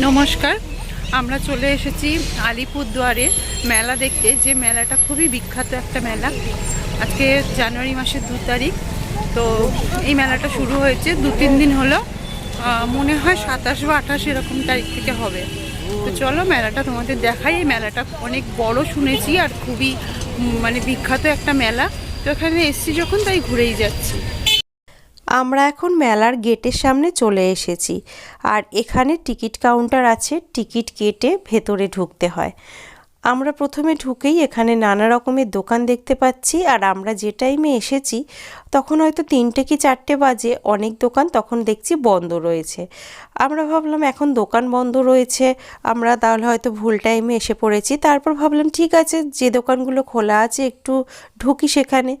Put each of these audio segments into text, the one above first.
নমস্কার। আমরা চলে এসেছি আলিপুরদুয়ারে মেলা দেখতে। যে মেলাটা খুবই বিখ্যাত একটা মেলা। আজকে জানুয়ারি মাসের দু তারিখ। তো এই মেলাটা শুরু হয়েছে দু তিন দিন হলো। মনে হয় সাতাশ বা আঠাশ এরকম তারিখ থেকে হবে। তো চলো মেলাটা তোমাদের দেখাই। এই মেলাটা অনেক বড় শুনেছি আর খুবই মানে বিখ্যাত একটা মেলা। তো এখানে এসছি যখন তাই ঘুরেই যাচ্ছি। আমরা এখন মেলার গেটের সামনে চলে এসেছি। আর এখানে টিকিট কাউন্টার আছে, টিকিট কেটে ভেতরে ঢুকতে হয়। আমরা প্রথমে ঢুকেই এখানে নানা রকমের দোকান দেখতে পাচ্ছি, আর আমরা যে টাইমে এসেছি, তখন হয়তো তিনটে কি চারটে বাজে, অনেক দোকান তখন দেখছি বন্ধ রয়েছে। আমরা ভাবলাম এখন দোকান বন্ধ রয়েছে, আমরা তাহলে হয়তো ভুল টাইমে এসে পড়েছি। তারপর ভাবলাম, ঠিক আছে, যে দোকানগুলো খোলা আছে, একটু ঢুকি সেখানে।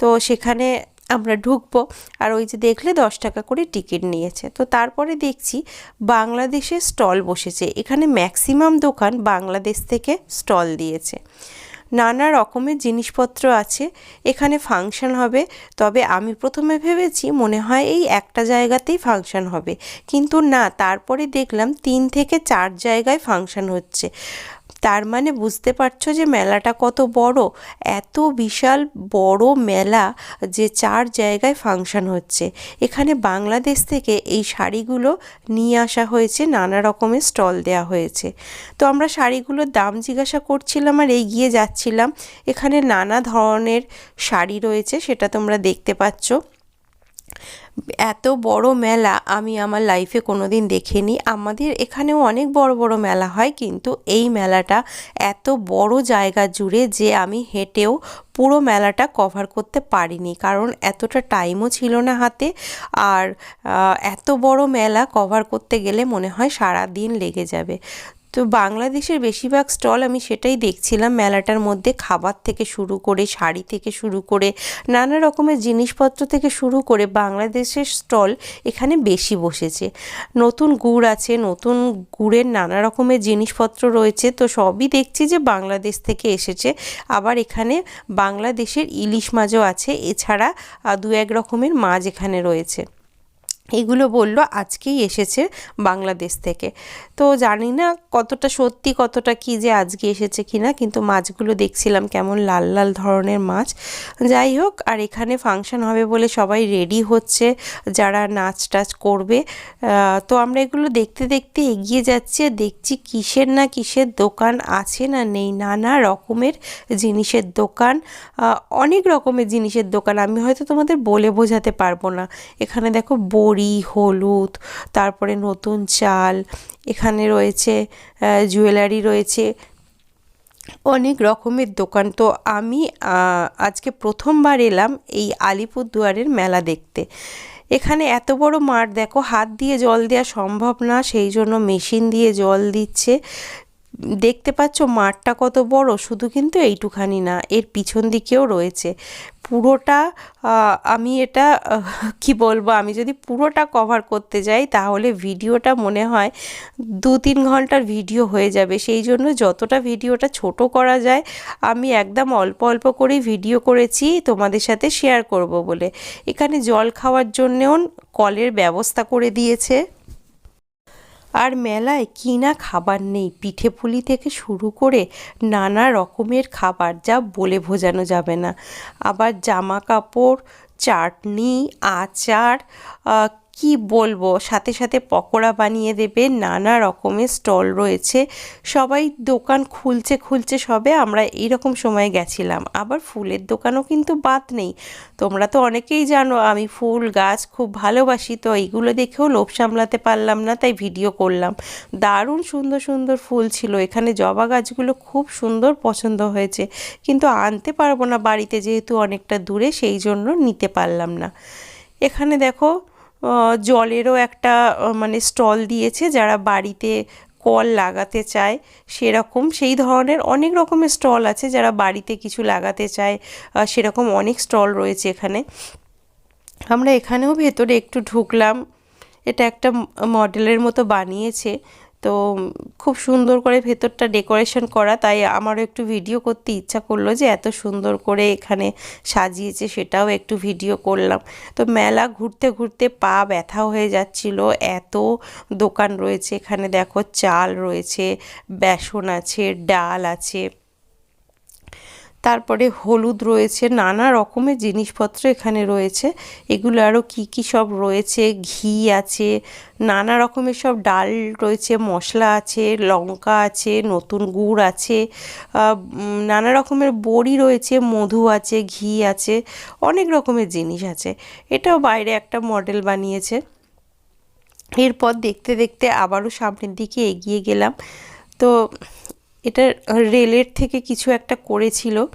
তো সেখানে আমরা ঢুকবো। আর ওই যে দেখলে দশ টাকা করে টিকিট নিয়েছে। তো তারপরে দেখছি বাংলাদেশে স্টল বসেছে। এখানে ম্যাক্সিমাম দোকান বাংলাদেশ থেকে স্টল দিয়েছে। নানা রকমের জিনিসপত্র আছে। এখানে ফাংশন হবে। তবে আমি প্রথমে ভেবেছি মনে হয় এই একটা জায়গাতেই ফাংশন হবে। কিন্তু না, তারপরে দেখলাম তিন থেকে চার জায়গায় ফাংশন হচ্ছে। তার মানে বুঝতে পারছ যে মেলাটা কত বড়? এত বিশাল বড় মেলা যে চার জায়গায় ফাংশন হচ্ছে। এখানে বাংলাদেশ থেকে এই শাড়িগুলো নিয়ে আসা হয়েছে, নানা রকমের স্টল দেওয়া হয়েছে। তো আমরা শাড়িগুলোর দাম জিজ্ঞাসা করছিলাম আর এগিয়ে যাচ্ছিলাম। এখানে নানা ধরনের শাড়ি রয়েছে, সেটা তোমরা দেখতে পাচ্ছ। এত বড় মেলা আমি আমার লাইফে কোনো দিন দেখিনি। আমাদের এখানেও অনেক বড় বড় মেলা হয়, কিন্তু এই মেলাটা এত বড় জায়গা জুড়ে যে আমি হেঁটেও পুরো মেলাটা কভার করতে পারিনি। কারণ এতটা টাইমও ছিল না হাতে। আর এত বড় মেলা কভার করতে গেলে মনে হয় সারা দিন লেগে যাবে। তো বাংলাদেশের বেশিরভাগ স্টল আমি সেটাই দেখছিলাম মেলাটার মধ্যে খাবার থেকে শুরু করে, শাড়ি থেকে শুরু করে, নানা রকমের জিনিসপত্র থেকে শুরু করে বাংলাদেশের স্টল এখানে বেশি বসেছে। নতুন গুড় আছে, নতুন গুড়ের নানা রকমের জিনিসপত্র রয়েছে, তো সবই দেখছি যে বাংলাদেশ থেকে এসেছে। আবার এখানে বাংলাদেশের ইলিশ মাছও আছে, এছাড়া দু এক রকমের মাছ এখানে রয়েছে। এগুলো বলল আজকেই এসেছে বাংলাদেশ থেকে। তো জানি না কতটা সত্যি, কতটা কি যে আজকে এসেছে কিনা, কিন্তু মাছগুলো দেখছিলাম কেমন লাল লাল ধরনের মাছ। যাই হোক, আর এখানে ফাংশন হবে বলে সবাই রেডি হচ্ছে, যারা নাচ টাচ করবে। তো আমরা এগুলো দেখতে দেখতে এগিয়ে যাচ্ছি, দেখছি কিসের না কিসের দোকান আছে না নেই, নানা রকমের জিনিসের দোকান। অনেক রকমের জিনিসের দোকান, আমি হয়তো তোমাদের বলে বোঝাতে পারব না। এখানে দেখো বড়ি হলুদ, তারপরে নতুন চাল, এখানে রয়েছে জুয়েলারি রয়েছে। অনেক রকমের দোকান। তো আমি আজকে প্রথমবার এলাম এই আলিপুরদুয়ারের মেলা দেখতে। এখানে এত বড় মাঠ, দেখো, হাত দিয়ে জল দেওয়া সম্ভব না, সেই জন্য মেশিন দিয়ে জল দিচ্ছে। দেখতে পাচ্ছ মাঠটা কত বড়, শুধু কিন্তু এইটুখানি না, এর পিছন দিকেও রয়েছে। পুরোটা আমি এটা কি বলব, আমি যদি পুরোটা কভার করতে যাই, তাহলে ভিডিওটা মনে হয় দু তিন ঘণ্টার ভিডিও হয়ে যাবে। সেই জন্য যতটা ভিডিওটা ছোট করা যায়, আমি একদম অল্প অল্প করেই ভিডিও করেছি, তোমাদের সাথে শেয়ার করব বলে। এখানে জল খাওয়ার জন্যেও কলের ব্যবস্থা করে দিয়েছে। আর মেলায় কি না খাবার নেই। পিঠে পুলি থেকে শুরু করে নানা রকমের খাবার যা বলে বোঝানো যাবে না। আবার জামা কাপড় চাটনি, আচার কি বলব? সাথে সাথে পকোড়া বানিয়ে দেবে, নানা রকমের স্টল রয়েছে। সবাই দোকান খুলছে খুলছে সবে আমরা এইরকম সময়ে গেছিলাম। আবার ফুলের দোকানও কিন্তু বাদ নেই। তোমরা তো অনেকেই জানো, আমি ফুল, গাছ খুব ভালোবাসি, তো এইগুলো দেখেও লোভ সামলাতে পারলাম না, তাই ভিডিও করলাম। দারুণ সুন্দর সুন্দর ফুল ছিল। এখানে জবা গাছগুলো খুব সুন্দর পছন্দ হয়েছে। কিন্তু আনতে পারব না বাড়িতে, যেহেতু অনেকটা দূরে, সেই জন্য নিতে পারলাম না। এখানে দেখো জলেরও একটা মানে স্টল দিয়েছে যারা বাড়িতে কল লাগাতে চায় সেরকম। সেই ধরনের অনেক রকমের স্টল আছে যারা বাড়িতে কিছু লাগাতে চায় সেরকম অনেক স্টল রয়েছে এখানে। আমরা এখানেও ভেতরে একটু ঢুকলাম। এটা একটা মডেলের মতো বানিয়েছে। তো খুব সুন্দর করে ভেতরটা ডেকোরেশন করা, তাই আমারও একটু ভিডিও করতে ইচ্ছা করল যে এত সুন্দর করে এখানে সাজিয়েছে সেটাও একটু ভিডিও করলাম। তো মেলা ঘুরতে ঘুরতে পা ব্যথা হয়ে যাচ্ছিল, এত দোকান রয়েছে এখানে দেখো, চাল রয়েছে, বেসন আছে, ডাল আছে। তারপরে হলুদ রয়েছে, নানা রকমের জিনিসপত্র এখানে রয়েছে। এগুলো আরও কি কি সব রয়েছে? ঘি আছে, নানা রকমের সব ডাল রয়েছে, মশলা আছে, লঙ্কা আছে, নতুন গুড় আছে নানা রকমের বড়ি রয়েছে, মধু আছে, ঘি আছে, অনেক রকমের জিনিস আছে। এটাও বাইরে একটা মডেল বানিয়েছে। এরপর দেখতে দেখতে আবারও সামনের দিকে এগিয়ে গেলাম। তো এটা রেলের থেকে কিছু একটা করেছিল।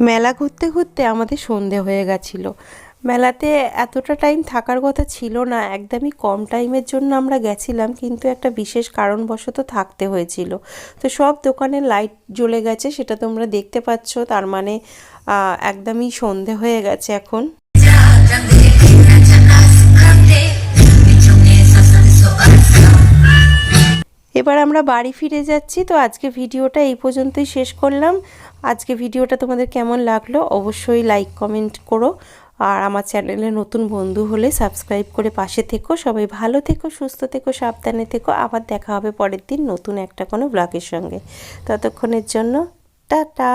মেলা ঘুরতে ঘুরতে আমাদের সন্ধে হয়ে গেছিল। মেলাতে এতটা টাইম থাকার কথা ছিল না, একদমই কম টাইমের জন্য আমরা গেছিলাম, কিন্তু একটা বিশেষ কারণবশত থাকতে হয়েছিল। তো সব দোকানে লাইট জ্বলে গেছে, সেটা তোমরা দেখতে পাচ্ছ, তার মানে একদমই সন্ধে হয়ে গেছে এখন। এবার আমরা বাড়ি ফিরে যাচ্ছি, তো আজকে ভিডিওটা এই পর্যন্তই শেষ করলাম। আজকে ভিডিওটা তোমাদের কেমন লাগল অবশ্যই লাইক কমেন্ট করো। আর আমার চ্যানেলে নতুন বন্ধু হলে সাবস্ক্রাইব করে পাশে থেকো। সবাই ভালো থেকো, সুস্থ থেকো, সাবধানে থেকো। আবার দেখা হবে পরের দিন নতুন একটা কোনো ব্লগের সঙ্গে। ততক্ষণের জন্য, টাটা।